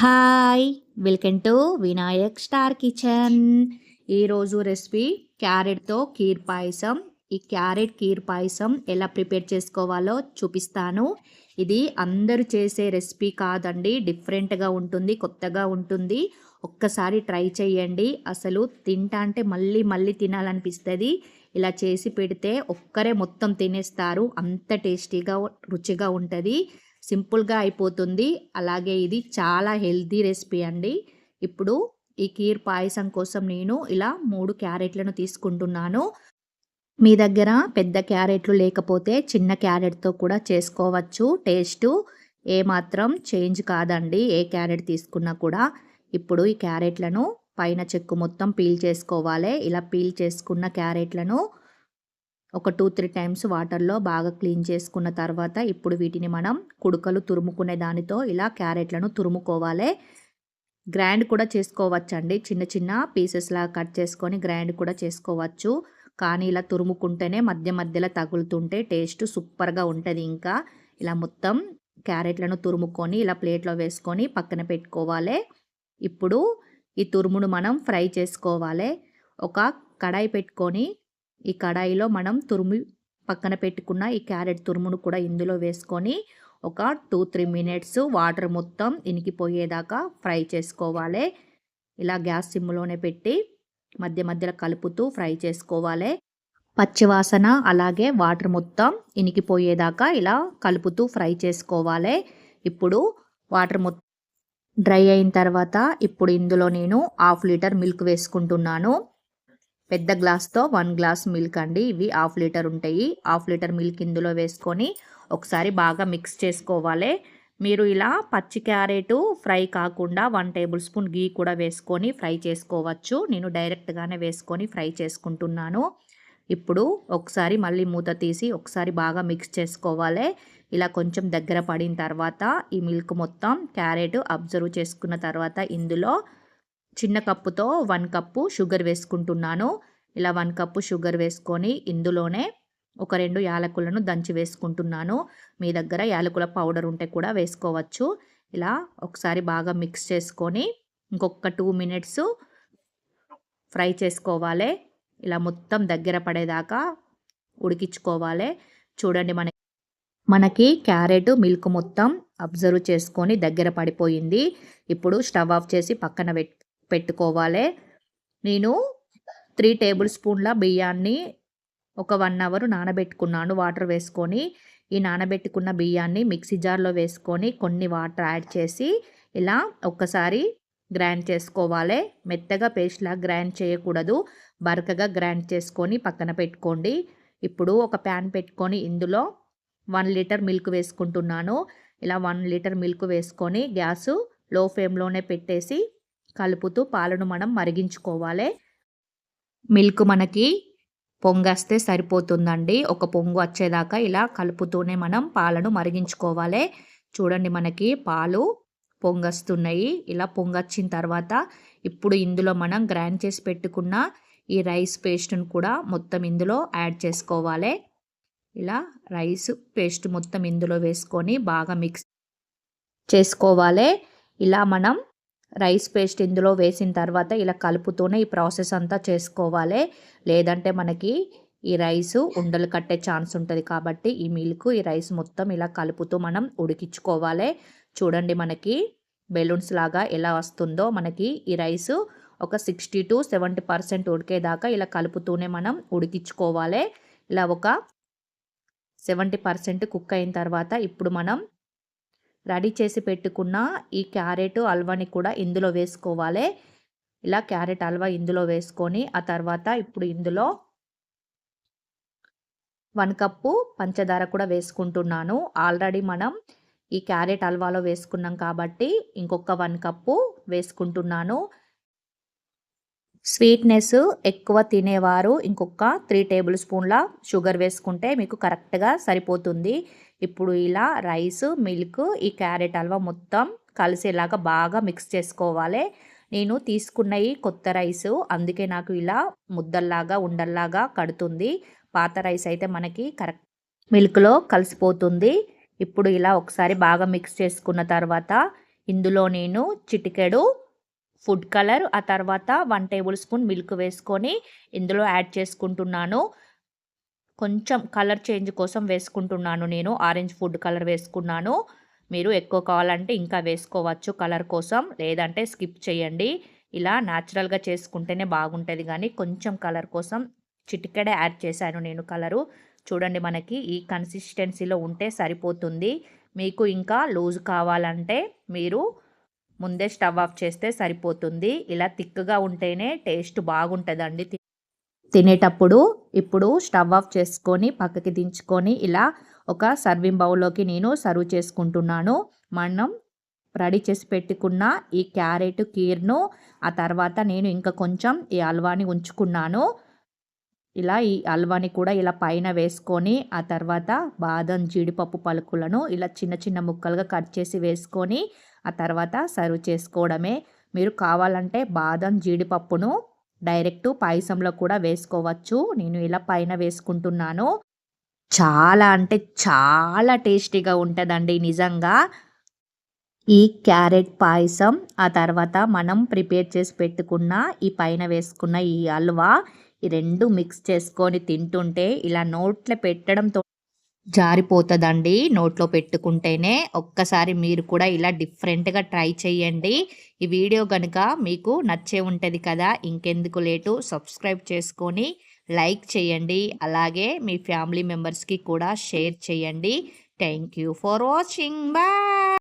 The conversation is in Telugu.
Hi welcome to Vinayak star kitchen. ఈరోజు రెసిపీ క్యారెట్తో కీర్ పాయసం. ఈ క్యారెట్ కీర్ పాయసం ఎలా ప్రిపేర్ చేసుకోవాలో చూపిస్తాను. ఇది అందరూ చేసే రెసిపీ కాదండి డిఫరెంట్గా ఉంటుంది కొత్తగా ఉంటుంది. ఒక్కసారి ట్రై చేయండి. అసలు తింటా అంటే మళ్ళీ మళ్ళీ తినాలనిపిస్తుంది. ఇలా చేసి పెడితే ఒక్కరే మొత్తం తినేస్తారు. అంత టేస్టీగా రుచిగా ఉంటుంది. సింపుల్గా అయిపోతుంది. అలాగే ఇది చాలా హెల్తీ రెసిపీ అండి. ఇప్పుడు ఈ కీర్ పాయసం కోసం నేను ఇలా మూడు క్యారెట్లను తీసుకుంటున్నాను. మీ దగ్గర పెద్ద క్యారెట్లు లేకపోతే చిన్న క్యారెట్తో కూడా చేసుకోవచ్చు. టేస్ట్ ఏమాత్రం చేంజ్ కాదండి. ఏ క్యారెట్ తీసుకున్నా కూడా. ఇప్పుడు ఈ క్యారెట్లను పైన చెక్కు మొత్తం పీల్ చేసుకోవాలి. ఇలా పీల్ చేసుకున్న క్యారెట్లను ఒక టూ త్రీ టైమ్స్ వాటర్లో బాగా క్లీన్ చేసుకున్న తర్వాత ఇప్పుడు వీటిని మనం కుడుకలు తురుముకునే దానితో ఇలా క్యారెట్లను తురుముకోవాలి. గ్రైండ్ కూడా చేసుకోవచ్చండి. చిన్న చిన్న పీసెస్లా కట్ చేసుకొని గ్రైండ్ కూడా చేసుకోవచ్చు. కానీ ఇలా తురుముకుంటేనే మధ్య మధ్యలో తగులుతుంటే టేస్ట్ సూపర్గా ఉంటుంది ఇంకా. ఇలా మొత్తం క్యారెట్లను తురుముకొని ఇలా ప్లేట్లో వేసుకొని పక్కన పెట్టుకోవాలి. ఇప్పుడు ఈ తురుమును మనం ఫ్రై చేసుకోవాలి. ఒక కడాయి పెట్టుకొని ఈ కడాయిలో మనం తురుము పక్కన పెట్టుకున్న ఈ క్యారెట్ తురుమును కూడా ఇందులో వేసుకొని ఒక టూ త్రీ మినిట్స్ వాటర్ మొత్తం ఇనికిపోయేదాకా ఫ్రై చేసుకోవాలి. ఇలా గ్యాస్ సిమ్లోనే పెట్టి మధ్య మధ్యలో కలుపుతూ ఫ్రై చేసుకోవాలి. పచ్చివాసన అలాగే వాటర్ మొత్తం ఇనికిపోయేదాకా ఇలా కలుపుతూ ఫ్రై చేసుకోవాలి. ఇప్పుడు వాటర్ మొత్తం డ్రై అయిన తర్వాత ఇప్పుడు ఇందులో నేను హాఫ్ లీటర్ మిల్క్ వేసుకుంటున్నాను. పెద్ద గ్లాస్తో వన్ గ్లాస్ మిల్క్ అండి. ఇవి హాఫ్ లీటర్ ఉంటాయి. హాఫ్ లీటర్ మిల్క్ ఇందులో వేసుకొని ఒకసారి బాగా మిక్స్ చేసుకోవాలి. మీరు ఇలా పచ్చి క్యారెట్ ఫ్రై కాకుండా వన్ టేబుల్ స్పూన్ గీ కూడా వేసుకొని ఫ్రై చేసుకోవచ్చు. నేను డైరెక్ట్గానే వేసుకొని ఫ్రై చేసుకుంటున్నాను. ఇప్పుడు ఒకసారి మళ్ళీ మూత తీసి ఒకసారి బాగా మిక్స్ చేసుకోవాలి. ఇలా కొంచెం దగ్గర పడిన తర్వాత ఈ మిల్క్ మొత్తం క్యారెట్ అబ్జర్వ్ చేసుకున్న తర్వాత ఇందులో చిన్న కప్పుతో వన్ కప్పు షుగర్ వేసుకుంటున్నాను. ఇలా వన్ కప్పు షుగర్ వేసుకొని ఇందులోనే ఒక రెండు యాలకులను దంచి వేసుకుంటున్నాను. మీ దగ్గర యాలకుల పౌడర్ ఉంటే కూడా వేసుకోవచ్చు. ఇలా ఒకసారి బాగా మిక్స్ చేసుకొని ఇంకొక టూ మినిట్స్ ఫ్రై చేసుకోవాలి. ఇలా మొత్తం దగ్గర పడేదాకా ఉడికించుకోవాలి. చూడండి మన మనకి క్యారెట్ మిల్క్ మొత్తం అబ్జర్వ్ చేసుకొని దగ్గర పడిపోయింది. ఇప్పుడు స్టవ్ ఆఫ్ చేసి పక్కన పెట్టుకోవాలి. నేను త్రీ టేబుల్ స్పూన్ల బియ్యాన్ని ఒక వన్ అవర్ నానబెట్టుకున్నాను వాటర్ వేసుకొని. ఈ నానబెట్టుకున్న బియ్యాన్ని మిక్సీ జార్లో వేసుకొని కొన్ని వాటర్ యాడ్ చేసి ఇలా ఒక్కసారి గ్రైండ్ చేసుకోవాలి. మెత్తగా పేస్ట్లా గ్రైండ్ చేయకూడదు. బరకగా గ్రైండ్ చేసుకొని పక్కన పెట్టుకోండి. ఇప్పుడు ఒక ప్యాన్ పెట్టుకొని ఇందులో వన్ లీటర్ మిల్క్ వేసుకుంటున్నాను. ఇలా వన్ లీటర్ మిల్క్ వేసుకొని గ్యాసు లో ఫ్లేమ్లోనే పెట్టేసి కలుపుతూ పాలను మనం మరిగించుకోవాలి. మిల్క్ మనకి పొంగస్తే సరిపోతుందండి. ఒక పొంగు వచ్చేదాకా ఇలా కలుపుతూనే మనం పాలను మరిగించుకోవాలి. చూడండి మనకి పాలు పొంగస్తున్నాయి. ఇలా పొంగొచ్చిన తర్వాత ఇప్పుడు ఇందులో మనం గ్రైండ్ చేసి పెట్టుకున్న ఈ రైస్ పేస్ట్ను కూడా మొత్తం ఇందులో యాడ్ చేసుకోవాలి. ఇలా రైస్ పేస్ట్ మొత్తం ఇందులో వేసుకొని బాగా మిక్స్ చేసుకోవాలి. ఇలా మనం రైస్ పేస్ట్ ఇందులో వేసిన తర్వాత ఇలా కలుపుతూనే ఈ ప్రాసెస్ అంతా చేసుకోవాలి. లేదంటే మనకి ఈ రైస్ ఉండలు కట్టే ఛాన్స్ ఉంటుంది కాబట్టి ఈ మిల్క్ ఈ రైస్ మొత్తం ఇలా కలుపుతూ మనం ఉడికించుకోవాలి. చూడండి మనకి బెలూన్స్ లాగా ఎలా వస్తుందో. మనకి ఈ రైస్ ఒక సిక్స్టీ టు సెవెంటీ పర్సెంట్ ఉడికేదాకా ఇలా కలుపుతూనే మనం ఉడికించుకోవాలి. ఇలా ఒక సెవెంటీ పర్సెంట్ కుక్ అయిన తర్వాత ఇప్పుడు మనం రెడీ చేసి పెట్టుకున్న ఈ క్యారెట్ హల్వాని కూడా ఇందులో వేసుకోవాలి. ఇలా క్యారెట్ హల్వా ఇందులో వేసుకొని ఆ తర్వాత ఇప్పుడు ఇందులో వన్ కప్పు పంచదార కూడా వేసుకుంటున్నాను. ఆల్రెడీ మనం ఈ క్యారెట్ హల్వాలో వేసుకున్నాం కాబట్టి ఇంకొక వన్ కప్పు వేసుకుంటున్నాను. స్వీట్నెస్ ఎక్కువ తినేవారు ఇంకొక త్రీ టేబుల్ స్పూన్ల షుగర్ వేసుకుంటే మీకు కరెక్ట్గా సరిపోతుంది. ఇప్పుడు ఇలా రైస్ మిల్క్ ఈ క్యారెట్ హల్వా మొత్తం కలిసేలాగా బాగా మిక్స్ చేసుకోవాలి. నేను తీసుకున్నవి కొత్త రైస్ అందుకే నాకు ఇలా ముద్దల్లాగా ఉండల్లాగా కడుతుంది. పాత రైస్ అయితే మనకి కరెక్ట్ మిల్క్లో కలిసిపోతుంది. ఇప్పుడు ఇలా ఒకసారి బాగా మిక్స్ చేసుకున్న తర్వాత ఇందులో నేను చిటికెడు ఫుడ్ కలర్ ఆ తర్వాత వన్ టేబుల్ స్పూన్ మిల్క్ వేసుకొని ఇందులో యాడ్ చేసుకుంటున్నాను. కొంచెం కలర్ చేంజ్ కోసం వేసుకుంటున్నాను నేను. ఆరెంజ్ ఫుడ్ కలర్ వేసుకున్నాను. మీరు ఎక్కువ కావాలంటే ఇంకా వేసుకోవచ్చు కలర్ కోసం. లేదంటే స్కిప్ చేయండి. ఇలా న్యాచురల్గా చేసుకుంటేనే బాగుంటుంది కానీ కొంచెం కలర్ కోసం చిటికెడే యాడ్ చేశాను నేను కలరు. చూడండి మనకి ఈ కన్సిస్టెన్సీలో ఉంటే సరిపోతుంది. మీకు ఇంకా లూజ్ కావాలంటే మీరు ముందే స్టవ్ ఆఫ్ చేస్తే సరిపోతుంది. ఇలా థిక్గా ఉంటేనే టేస్ట్ బాగుంటుందండి. తినేటప్పుడు ఇప్పుడు స్టవ్ ఆఫ్ చేసుకొని పక్కకి దించుకొని ఇలా ఒక సర్వింగ్ బౌల్లోకి నేను సర్వ్ చేసుకుంటున్నాను. మనం రెడీ చేసి పెట్టుకున్న ఈ క్యారెట్ కీర్ను ఆ తర్వాత నేను ఇంకా కొంచెం ఈ హల్వాని ఉంచుకున్నాను. ఇలా ఈ హల్వాని కూడా ఇలా పైన వేసుకొని ఆ తర్వాత బాదం జీడిపప్పు పలుకులను ఇలా చిన్న చిన్న ముక్కలుగా కట్ చేసి వేసుకొని ఆ తర్వాత సర్వ్ చేసుకోవడమే. మీరు కావాలంటే బాదం జీడిపప్పును డైరెక్ట్ పాయసంలో కూడా వేసుకోవచ్చు. నేను ఇలా పైన వేసుకుంటున్నాను. చాలా అంటే చాలా టేస్టీగా ఉంటుందండి నిజంగా. ఈ క్యారెట్ పాయసం ఆ తర్వాత మనం ప్రిపేర్ చేసి పెట్టుకున్న ఈ పైన వేసుకున్న ఈ హల్వా ఈ రెండు మిక్స్ చేసుకొని తింటుంటే ఇలా నోట్లో పెట్టడంతో జారిపోతుందండి నోట్లో పెట్టుకుంటేనే. ఒక్కసారి మీరు కూడా ఇలా డిఫరెంట్గా ట్రై చేయండి ఈ వీడియో కనుక మీకు నచ్చే ఉంటుంది కదా ఇంకెందుకు లేటు సబ్స్క్రైబ్ చేసుకొని లైక్ చేయండి అలాగే మీ ఫ్యామిలీ మెంబర్స్కి కూడా షేర్ చేయండి thank you for watching. Bye.